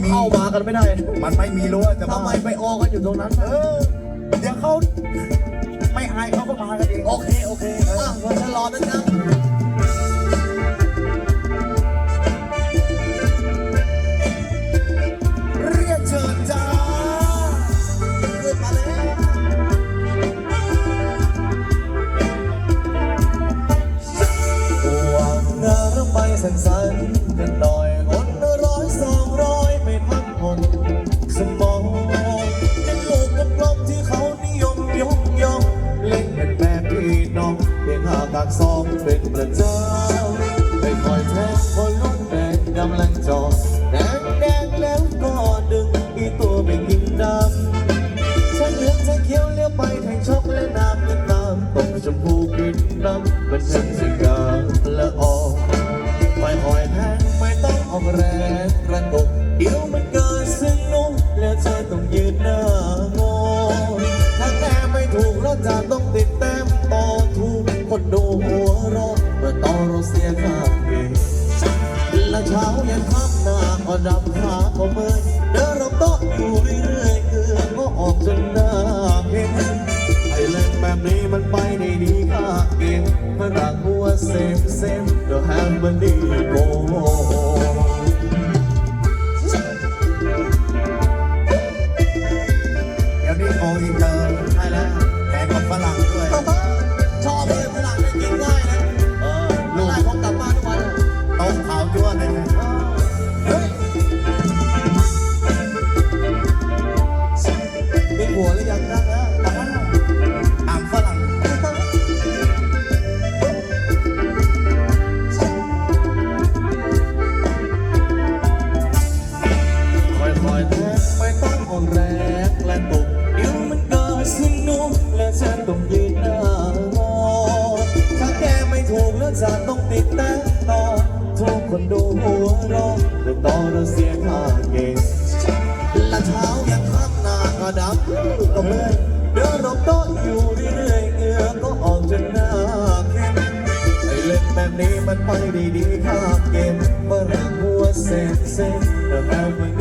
ไม่มี เข้ามากันไม่ได้มันไม่มีรั้วจะทำบ้าไมไปออกกันอยู่ตรงนั้นเออเดี๋ยวเขาไม่อายเขาก็มากันเองโอเคโอเคอะวันฉันรอนะจ๊ะเรียกเชิญจ้าขึ้นมาแล้วหวังเดินไปสั้นๆกันหน่อยคนละร้อยสอง พียงหากากสองเป็นประจำไม่คอยแทงคนลุกแดงกำลังจอดแดงแดงแล้วก็ดึงอีตัวไปกินดำฉันเหลืองฉันเขียวเลี้ยวไปแทงช็อกและน้ำและน้ำตกชมพูกินน้ำมันฉันสิกาละออกไปหอยแทงไม่ต้องออกแรงกระตุกเดี๋ยวมันเกิดซึ่งนุ่มแล้วเธอต้องยืนหน้างอถ้าแก้ไม่ถูกเราจะต้องติดต้ มันไปได้ดีค่าเก่งเมื่อรักหัวเซฟเซฟเดี๋ยวแฮมมันดีโกเดี๋ยวนี้โกอินเตอร์ใช่แล้วแข่งกับฝรั่งด้วยชอบเลยฝรั่งเนี่ยกินง่ายนะเออลูกเขากลับบ้านทุกวันอะโต๊ะขาวจ้วนเลยนะเฮ้ยมีผัวหรือยังนะ แรงและตกเดี๋ยวมันกิดขึ้นนุ่มและฉันต้องยืนหน้างถ้าแกไม่ถูกแล้วจะต้องติดแต่ต่อทุกคนดูหัวเร้อนแต่ต่อเราเสียค่าเกมและเช้ายังค่ำหน้าก็ดำก็เมื่อยเดินรอบโต๊ะอยู่เรื่อยๆเหงื่อก็ออกจนหน้าเข้มไอเล่นแบบนี้มันไปดีดีๆข้าเกมเมื่อไหรหัวเซ็นเซนแต่แล้วมัน